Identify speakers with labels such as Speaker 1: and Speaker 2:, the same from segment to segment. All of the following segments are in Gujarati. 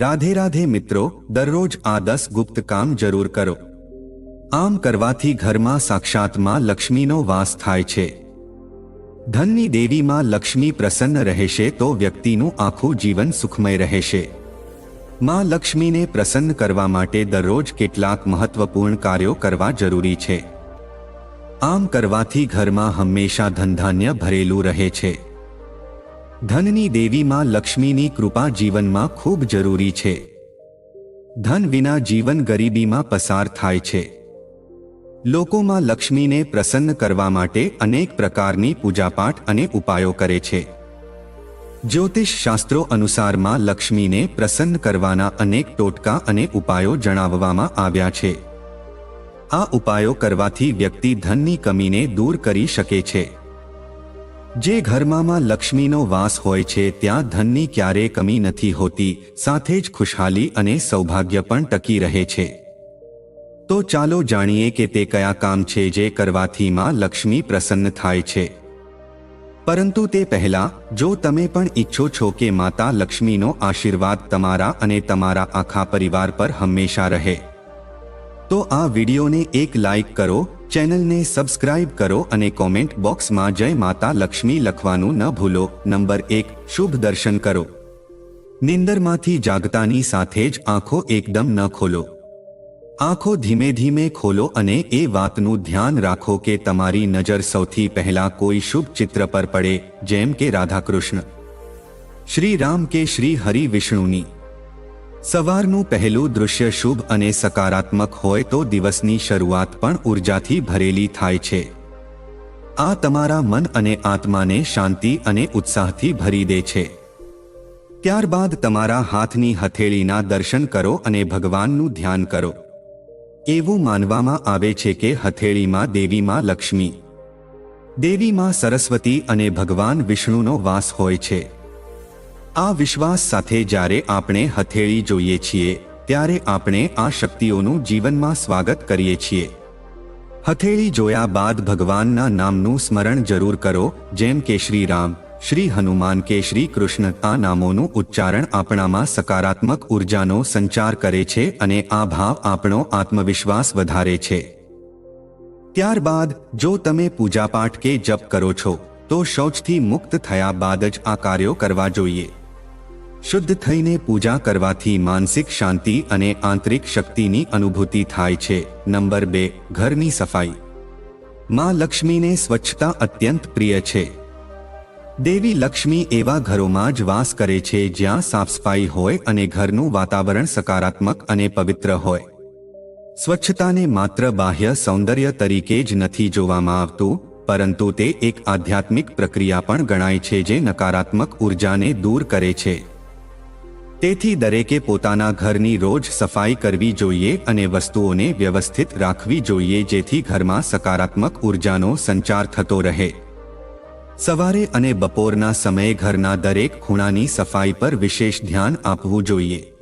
Speaker 1: રાધે રાધે મિત્રો, દરરોજ આ દસ ગુપ્ત કામ જરૂર કરો. આમ કરવાથી ઘરમાં સાક્ષાત્માં લક્ષ્મીનો વાસ થાય છે. ધનની દેવીમાં લક્ષ્મી પ્રસન્ન રહેશે તો વ્યક્તિનું આખું જીવન સુખમય રહેશે. માં લક્ષ્મીને પ્રસન્ન કરવા માટે દરરોજ કેટલાક મહત્વપૂર્ણ કાર્યો કરવા જરૂરી છે. આમ કરવાથી ઘરમાં હંમેશા ધનધાન્ય ભરેલું રહે છે. ધનની દેવીમાં લક્ષ્મીની કૃપા જીવનમાં ખૂબ જરૂરી છે. ધન વિના જીવન ગરીબીમાં પસાર થાય છે. લોકોમાં લક્ષ્મીને પ્રસન્ન કરવા માટે અનેક પ્રકારની પૂજાપાઠ અને ઉપાયો કરે છે. જ્યોતિષ શાસ્ત્રો અનુસારમાં લક્ષ્મીને પ્રસન્ન કરવાના અનેક ટોટકા અને ઉપાયો જણાવવામાં આવ્યા છે. આ ઉપાયો કરવાથી વ્યક્તિ ધનની કમીને દૂર કરી શકે છે. જે ઘરમાં લક્ષ્મીનો વાસ હોય છે, ત્યાં ધનની ક્યારેય કમી નથી હોતી, સાથે જ ખુશહાલી અને સૌભાગ્ય પણ ટકી રહે છે. તો ચાલો જાણીએ કે તે કયા કામ છે જે કરવાથી માં લક્ષ્મી પ્રસન્ન થાય છે. પરંતુ તે પહેલા, જો તમે પણ ઈચ્છો છો કે માતા લક્ષ્મીનો આશીર્વાદ તમારા અને તમારા આખા પરિવાર પર હંમેશા રહે, તો આ વિડીયોને એક લાઈક કરો ચેનલને સબસ્ક્રાઇબ કરો અને કોમેન્ટ બોક્સમાં જય માતા લક્ષ્મી લખવાનું ન ભૂલો. નંબર એક, શુભ દર્શન કરો. નિંદરમાંથી જાગતાની સાથે જ આંખો એકદમ ન ખોલો. આંખો ધીમે ધીમે ખોલો અને એ વાતનું ધ્યાન રાખો કે તમારી નજર સૌથી પહેલા કોઈ શુભ ચિત્ર પર પડે, જેમ કે રાધાકૃષ્ણ. શ્રી રામ કે શ્રી હરિ વિષ્ણુની. સવારનું પહેલું દૃશ્ય શુભ અને સકારાત્મક હોય તો દિવસની શરૂઆત પણ ઉર્જાથી ભરેલી થાય છે. આ તમારા મન અને આત્માને શાંતિ અને ઉત્સાહથી ભરી દે છે. ત્યારબાદ તમારા હાથની હથેળીના દર્શન કરો અને ભગવાનનું ધ્યાન કરો. એવું માનવામાં આવે છે કે હથેળીમાં દેવીમાં લક્ષ્મી. દેવીમાં સરસ્વતી અને ભગવાન વિષ્ણુનો વાસ હોય છે. આ વિશ્વાસ સાથે જ્યારે આપણે હથેળી જોઈએ છીએ, ત્યારે આપણે આ શક્તિઓનું જીવનમાં સ્વાગત કરીએ છીએ. હથેળી જોયા બાદ ભગવાનના નામનું સ્મરણ જરૂર કરો, જેમ કે શ્રી રામ, શ્રી હનુમાન કે શ્રી કૃષ્ણ, આ નામોનું ઉચ્ચારણ આપણામાં સકારાત્મક ઉર્જાનો સંચાર કરે છે અને આ ભાવ આપણો આત્મવિશ્વાસ વધારે છે. ત્યારબાદ, જો તમે પૂજાપાઠ કે જપ કરો છો, તો શૌચથી મુક્ત થયા બાદ જ આ કાર્યો કરવા જોઈએ. શુદ્ધ થઈને પૂજા કરવાથી માનસિક શાંતિ અને આંતરિક શક્તિની અનુભૂતિ થાય છે. નંબર બે, ઘરની સફાઈ. માં લક્ષ્મીને સ્વચ્છતા અત્યંત પ્રિય છે. દેવી લક્ષ્મી એવા ઘરોમાં જ વાસ કરે છે જ્યાં સાફસફાઈ હોય અને ઘરનું વાતાવરણ સકારાત્મક અને પવિત્ર હોય. સ્વચ્છતાને માત્ર બાહ્ય સૌંદર્ય તરીકે જ નથી જોવામાં આવતું, પરંતુ તે એક આધ્યાત્મિક પ્રક્રિયા પણ ગણાય છે જે નકારાત્મક ઉર્જાને દૂર કરે છે. તેથી દરેકે પોતાના ઘરની રોજ સફાઈ કરવી જોઈએ અને વસ્તુઓને વ્યવસ્થિત રાખવી જોઈએ જેથી ઘરમાં સકારાત્મક ઉર્જાનો સંચાર થતો રહે. સવારે અને બપોરના સમયે ઘરના દરેક ખૂણાની સફાઈ પર વિશેષ ધ્યાન આપવું જોઈએ.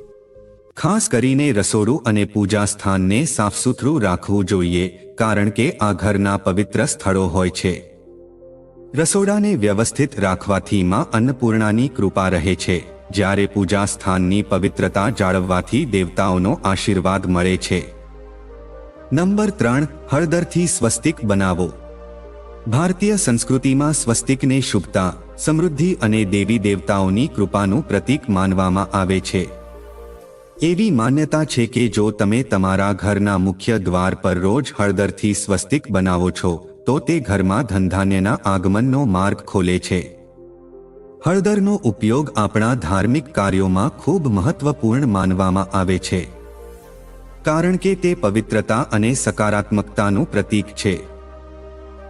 Speaker 1: ખાસ કરીને રસોડું અને પૂજા સ્થાનને સાફસુથરું રાખવું જોઈએ, કારણ કે આ ઘરના પવિત્ર સ્થળો હોય છે. રસોડાને વ્યવસ્થિત રાખવાથી માં અન્નપૂર્ણાની કૃપા રહે છે. જ્યારે પૂજા સ્થાનની પવિત્રતા જાળવવાથી દેવતાઓનો આશીર્વાદ મળે છે. નંબર ત્રણ, હળદરથી સ્વસ્તિક બનાવો. ભારતીય સંસ્કૃતિમાં સ્વસ્તિકને શુભતા, સમૃદ્ધિ અને દેવી દેવતાઓની કૃપાનું પ્રતીક માનવામાં આવે છે. એવી માન્યતા છે કે જો તમે તમારા ઘરના મુખ્ય દ્વાર પર રોજ હળદરથી સ્વસ્તિક બનાવો છો, તો તે ઘરમાં ધનધાન્યના આગમનનો માર્ગ ખોલે છે. હળદરનો ઉપયોગ આપણા ધાર્મિક કાર્યોમાં ખૂબ મહત્વપૂર્ણ માનવામાં આવે છે. કારણ કે તે પવિત્રતા અને સકારાત્મકતાનું પ્રતીક છે.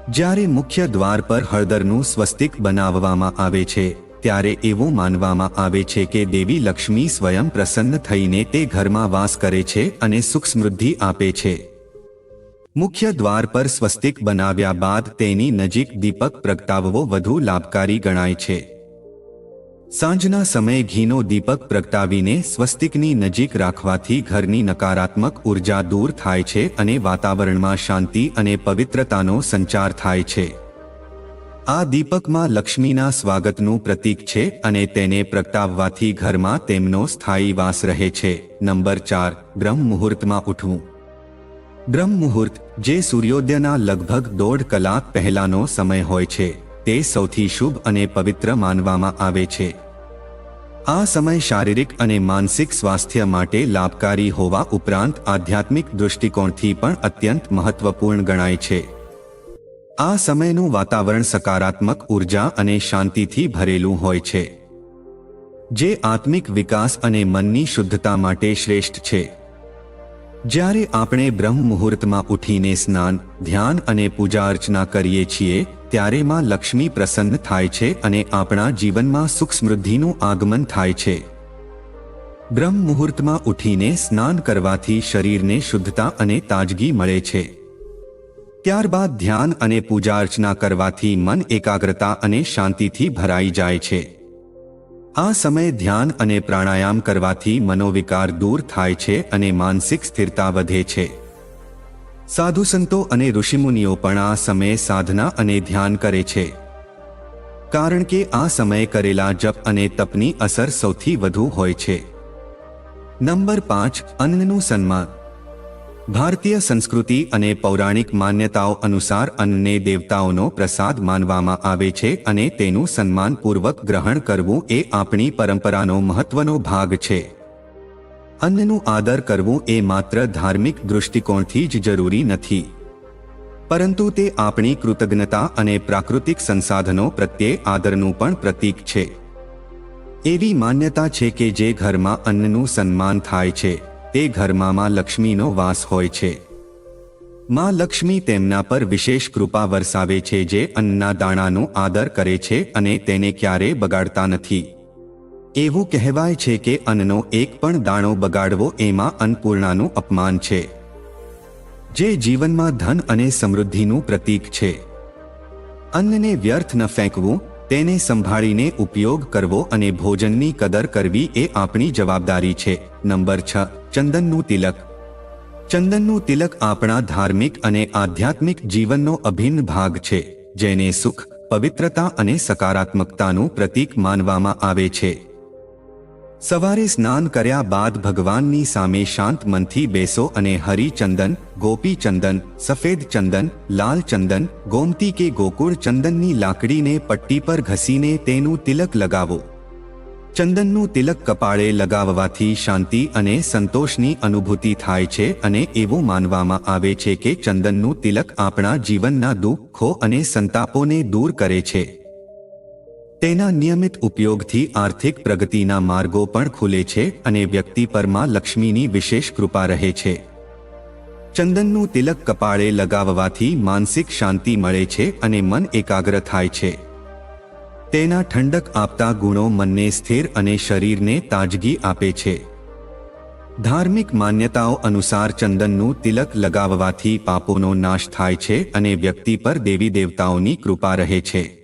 Speaker 1: જ્યારે મુખ્ય દ્વાર પર હળદરનું સ્વસ્તિક બનાવવામાં આવે છે, ત્યારે એવું માનવામાં આવે છે કે દેવી લક્ષ્મી સ્વયં પ્રસન્ન થઈને તે ઘરમાં વાસ કરે છે અને સુખ સમૃદ્ધિ આપે છે. મુખ્ય દ્વાર પર સ્વસ્તિક બનાવ્યા બાદ તેની નજીક દીપક પ્રગટાવવો વધુ લાભકારી ગણાય છે. સાંજના સમયે ઘીનો દીપક પ્રગટાવીને સ્વસ્તિકની નજીક રાખવાથી ઘરની નકારાત્મક ઊર્જા દૂર થાય છે અને વાતાવરણમાં શાંતિ અને પવિત્રતાનો સંચાર થાય છે. આ દીપકમાં લક્ષ્મીના સ્વાગતનું પ્રતીક છે અને તેને પ્રગટાવવાથી ઘરમાં તેમનો સ્થાયી વાસ રહે છે. નંબર ચાર, બ્રહ્મ મુહૂર્તમાં ઉઠવું. બ્રહ્મ મુહૂર્ત, જે સૂર્યોદયના લગભગ દોઢ કલાક પહેલાનો સમય હોય છે. તે સૌથી શુભ અને પવિત્ર માનવામાં આવે છે. આ સમય શારીરિક અને માનસિક સ્વાસ્થ્ય માટે લાભકારી હોવા ઉપરાંત આધ્યાત્મિક દૃષ્ટિકોણથી પણ અત્યંત મહત્વપૂર્ણ ગણાય છે. આ સમયનું વાતાવરણ સકારાત્મક ઊર્જા અને શાંતિથી ભરેલું હોય છે. જે આત્મિક વિકાસ અને મનની શુદ્ધતા માટે શ્રેષ્ઠ છે. જ્યારે આપણે બ્રહ્મ મુહૂર્તમાં ઉઠીને સ્નાન, ધ્યાન અને પૂજા અર્ચના કરીએ છીએ ત્યારે માં લક્ષ્મી પ્રસન્ન થાય છે અને આપણા જીવનમાં સુખ સમૃદ્ધિનું આગમન થાય છે. બ્રહ્મ મુહૂર્તમાં ઉઠીને સ્નાન કરવાથી શરીરને શુદ્ધતા અને તાજગી મળે છે. ત્યારબાદ ધ્યાન અને પૂજા અર્ચના કરવાથી મન એકાગ્રતા અને શાંતિથી ભરાઈ જાય છે. આ સમયે ધ્યાન અને પ્રાણાયામ કરવાથી મનોવિકાર દૂર થાય છે અને માનસિક સ્થિરતા વધે છે. સાધુ સંતો અને ઋષિમુનિઓ પણ આ સમયે સાધના અને ધ્યાન કરે છે. કારણ કે આ સમયે કરેલા જપ અને તપની અસર સૌથી વધુ હોય છે. નંબર પાંચ, અન્નનું સન્માન. ભારતીય સંસ્કૃતિ અને પૌરાણિક માન્યતાઓ અનુસાર અન્નને દેવતાઓનો પ્રસાદ માનવામાં આવે છે અને તેનું સન્માનપૂર્વક ગ્રહણ કરવું એ આપણી પરંપરાનો મહત્વનો ભાગ છે. અન્નનું આદર કરવું એ માત્ર ધાર્મિક દૃષ્ટિકોણથી જ જરૂરી નથી. પરંતુ તે આપણી કૃતજ્ઞતા અને પ્રાકૃતિક સંસાધનો પ્રત્યે આદરનું પણ પ્રતીક છે. એવી માન્યતા છે કે જે ઘરમાં અન્નનું સન્માન થાય છે, તે ઘરમાં લક્ષ્મીનો વાસ હોય છે. માં લક્ષ્મી તેમના પર વિશેષ કૃપા વરસાવે છે જે અન્નના દાણાનો આદર કરે છે અને તેને ક્યારેય બગાડતા નથી. એવું કહેવાય છે કે અન્નનો એક પણ દાણો બગાડવો એમાં અન્નપૂર્ણાનું અપમાન છે. જે જીવનમાં ધન અને સમૃદ્ધિનું પ્રતીક છે. અન્નને વ્યર્થ ન ફેંકવું, તેને સંભાળીને ઉપયોગ કરવો અને ભોજનની કદર કરવી એ આપણી જવાબદારી છે. નંબર છ, ચંદનનું તિલક. ચંદનનું તિલક આપણા ધાર્મિક અને આધ્યાત્મિક જીવનનો અભિન્ન ભાગ છે, જેને સુખ, પવિત્રતા અને સકારાત્મકતાનું પ્રતીક માનવામાં આવે છે. સવારે સ્નાન કર્યા બાદ ભગવાનની સામે શાંત મનથી બેસો અને હરિચંદન ગોપી ચંદન સફેદ ચંદન લાલ ચંદન ગોમતી કે ગોકુળ ચંદનની લાકડીને પટ્ટી પર ઘસીને તેનું તિલક લગાવો. ચંદનનું તિલક કપાળે લગાવવાથી શાંતિ અને સંતોષની અનુભૂતિ થાય છે અને એવું માનવામાં આવે છે કે ચંદનનું તિલક આપણા જીવનના દુઃખો અને સંતાપોને દૂર કરે છે. તેના નિયમિત ઉપયોગથી આર્થિક પ્રગતિના માર્ગો પણ ખુલે છે અને વ્યક્તિ પરમાં લક્ષ્મીની વિશેષ કૃપા રહે છે. ચંદનનું તિલક કપાળે લગાવવાથી માનસિક શાંતિ મળે છે અને મન એકાગ્ર થાય છે. તેના ઠંડક આપતા ગુણો મનને સ્થિર અને શરીરને તાજગી આપે છે. ધાર્મિક માન્યતાઓ અનુસાર ચંદનનું તિલક લગાવવાથી પાપોનો નાશ થાય છે અને વ્યક્તિ પર દેવી દેવતાઓની કૃપા રહે છે.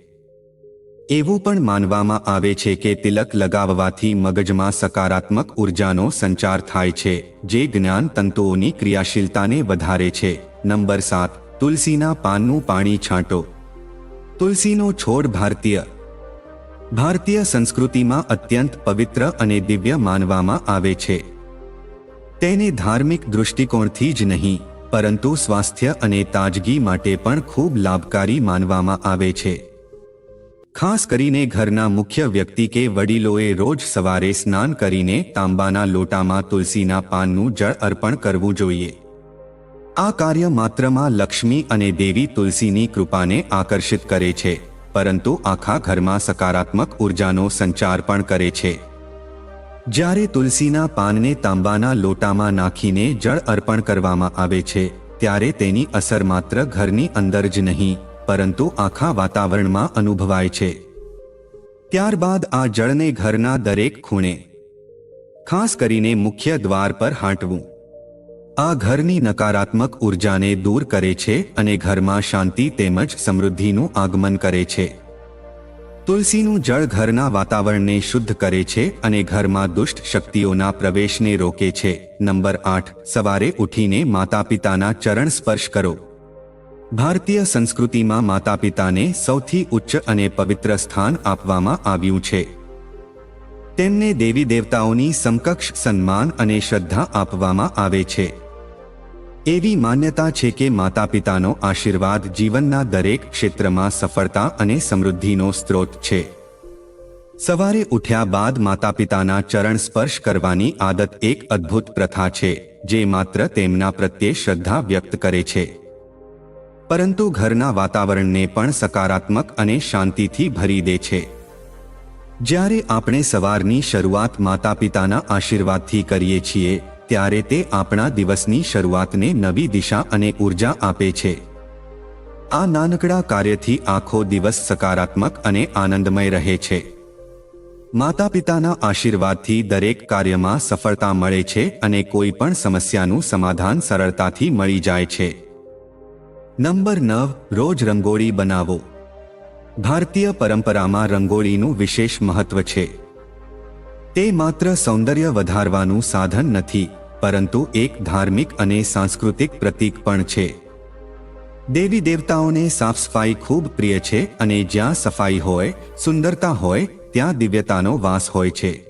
Speaker 1: એવું પણ માનવામાં આવે છે કે તિલક લગાવવાથી મગજમાં સકારાત્મક ઉર્જાનો સંચાર થાય છે, જે જ્ઞાન તંતુઓની ક્રિયાશીલતાને વધારે છે. નંબર સાત, તુલસીના પાનનું પાણી છાંટો. તુલસીનો છોડ ભારતીય. ભારતીય સંસ્કૃતિમાં અત્યંત પવિત્ર અને દિવ્ય માનવામાં આવે છે. તેને ધાર્મિક દૃષ્ટિકોણથી જ નહીં, પરંતુ સ્વાસ્થ્ય અને તાજગી માટે પણ ખૂબ લાભકારી માનવામાં આવે છે. ખાસ કરીને ઘરના મુખ્ય વ્યક્તિ કે વડીલોએ રોજ સવારે સ્નાન કરીને તાંબાના લોટામાં તુલસીના પાનનું જળ અર્પણ કરવું જોઈએ. આ કાર્ય માત્રમાં લક્ષ્મી અને દેવી તુલસીની કૃપાને આકર્ષિત કરે છે, પરંતુ આખા ઘરમાં સકારાત્મક ઉર્જાનો સંચાર પણ કરે છે. જ્યારે તુલસીના પાનને તાંબાના લોટામાં નાખીને જળ અર્પણ કરવામાં આવે છે, ત્યારે તેની અસર માત્ર ઘરની અંદર જ નહીં પરંતુ આખા વાતાવરણમાં અનુભવાય છે. ત્યારબાદ આ જળને ઘરના દરેક ખૂણે, ખાસ કરીને મુખ્ય દ્વાર પર હાંટવું. આ ઘરની નકારાત્મક ઉર્જાને દૂર કરે છે અને ઘરમાં શાંતિ તેમજ સમૃદ્ધિનું આગમન કરે છે. તુલસીનું જળ ઘરના વાતાવરણને શુદ્ધ કરે છે અને ઘરમાં દુષ્ટ શક્તિઓના પ્રવેશને રોકે છે. નંબર આઠ, સવારે ઉઠીને માતા પિતાના ચરણ સ્પર્શ કરો. ભારતીય સંસ્કૃતિમાં માતા પિતાને સૌથી ઉચ્ચ અને પવિત્ર સ્થાન આપવામાં આવ્યું છે. તેમને દેવી દેવતાઓની સમકક્ષ સન્માન અને શ્રદ્ધા આપવામાં આવે છે. એવી માન્યતા છે કે માતા પિતાનો આશીર્વાદ જીવનના દરેક ક્ષેત્રમાં સફળતા અને સમૃદ્ધિનો સ્ત્રોત છે. સવારે ઉઠ્યા બાદ માતા પિતાના ચરણ સ્પર્શ કરવાની આદત એક અદ્ભુત પ્રથા છે, જે માત્ર તેમના પ્રત્યે શ્રદ્ધા વ્યક્ત કરે છે. પરંતુ ઘરના વાતાવરણને પણ સકારાત્મક અને શાંતિથી ભરી દે છે. જ્યારે આપણે સવારની શરૂઆત માતા પિતાના આશીર્વાદથી કરીએ છીએ, ત્યારે તે આપણા દિવસની શરૂઆતને નવી દિશા અને ઊર્જા આપે છે. આ નાનકડા કાર્યથી આખો દિવસ સકારાત્મક અને આનંદમય રહે છે. માતા પિતાના આશીર્વાદથી દરેક કાર્યમાં સફળતા મળે છે અને કોઈ પણ સમસ્યાનું સમાધાન સરળતાથી મળી જાય છે. નંબર નવ, રોજ રંગોળી બનાવો. ભારતીય પરંપરામાં રંગોળીનું વિશેષ મહત્વ છે. તે માત્ર સૌંદર્ય વધારવાનું સાધન નથી, પરંતુ એક ધાર્મિક અને સાંસ્કૃતિક પ્રતીક પણ છે. દેવી દેવતાઓને સાફ સફાઈ ખૂબ પ્રિય છે અને જ્યાં સફાઈ હોય, સુંદરતા હોય, ત્યાં દિવ્યતાનો વાસ હોય છે.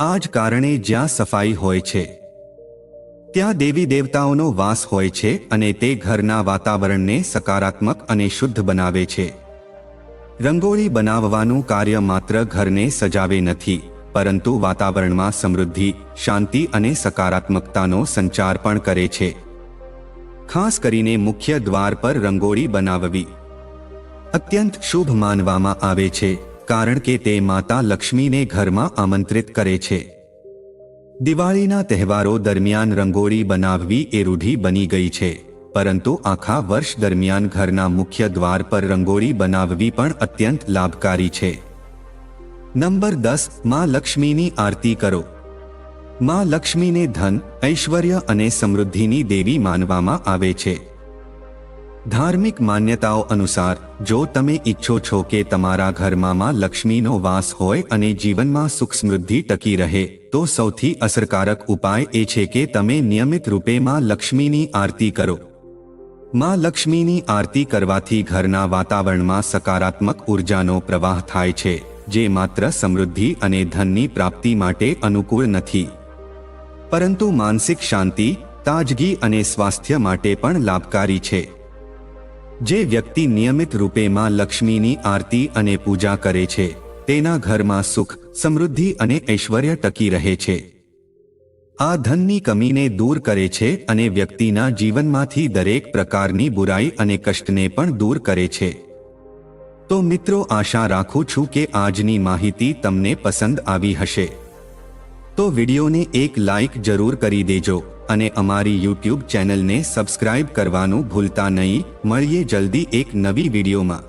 Speaker 1: આ જ કારણે જ્યાં સફાઈ હોય છે. ત્યાં દેવી દેવતાઓનો વાસ હોય છે અને તે ઘરના વાતાવરણને સકારાત્મક અને શુદ્ધ બનાવે છે. રંગોળી બનાવવાનું કાર્ય માત્ર ઘરને સજાવે નથી, પરંતુ વાતાવરણમાં સમૃદ્ધિ, શાંતિ અને સકારાત્મકતાનો સંચાર પણ કરે છે. ખાસ કરીને મુખ્ય દ્વાર પર રંગોળી બનાવવી. અત્યંત શુભ માનવામાં આવે છે, કારણ કે તે માતા લક્ષ્મીને ઘરમાં આમંત્રિત કરે છે. દિવાળીના તહેવારો દરમિયાન રંગોળી બનાવવી એ રૂઢી બની ગઈ છે, પરંતુ આખા વર્ષ દરમિયાન ઘરના મુખ્ય દ્વાર પર રંગોળી બનાવવી પણ અત્યંત લાભકારી છે. નંબર દસ, માં લક્ષ્મીની આરતી કરો. માં લક્ષ્મીને ધન, ઐશ્વર્ય અને સમૃદ્ધિની દેવી માનવામાં આવે છે. ધાર્મિક માન્યતાઓ અનુસાર, જો તમે ઈચ્છો છો કે તમારા ઘરમાં માં લક્ષ્મીનો વાસ હોય અને જીવનમાં સુખ સમૃદ્ધિ ટકી રહે, તો સૌથી અસરકારક ઉપાય એ છે કે તમે નિયમિત રૂપે માં લક્ષ્મીની આરતી કરો. માં લક્ષ્મીની આરતી કરવાથી ઘરના વાતાવરણમાં સકારાત્મક ઉર્જાનો પ્રવાહ થાય છે, જે માત્ર સમૃદ્ધિ અને ધનની પ્રાપ્તિ માટે અનુકૂળ નથી. પરંતુ માનસિક શાંતિ, તાજગી અને સ્વાસ્થ્ય માટે પણ લાભકારી છે. જે વ્યક્તિ નિયમિત રૂપે માં લક્ષ્મીની આરતી અને પૂજા કરે છે, તેના ઘરમાં સુખ, સમૃદ્ધિ અને ઐશ્વર્ય ટકી રહે છે. આ ધનની કમીને દૂર કરે છે અને વ્યક્તિના જીવનમાંથી દરેક પ્રકારની બુરાઈ અને કષ્ટને પણ દૂર કરે છે. તો મિત્રો, આશા રાખું છું કે આજની માહિતી તમને પસંદ આવી હશે. તો વિડીયોને એક લાઇક જરૂર કરી દેજો અને અમારી યુટ્યુબ ચેનલને સબસ્ક્રાઇબ કરવાનું ભૂલતા નહીં. મળીએ જલ્દી એક નવી વિડીયોમાં.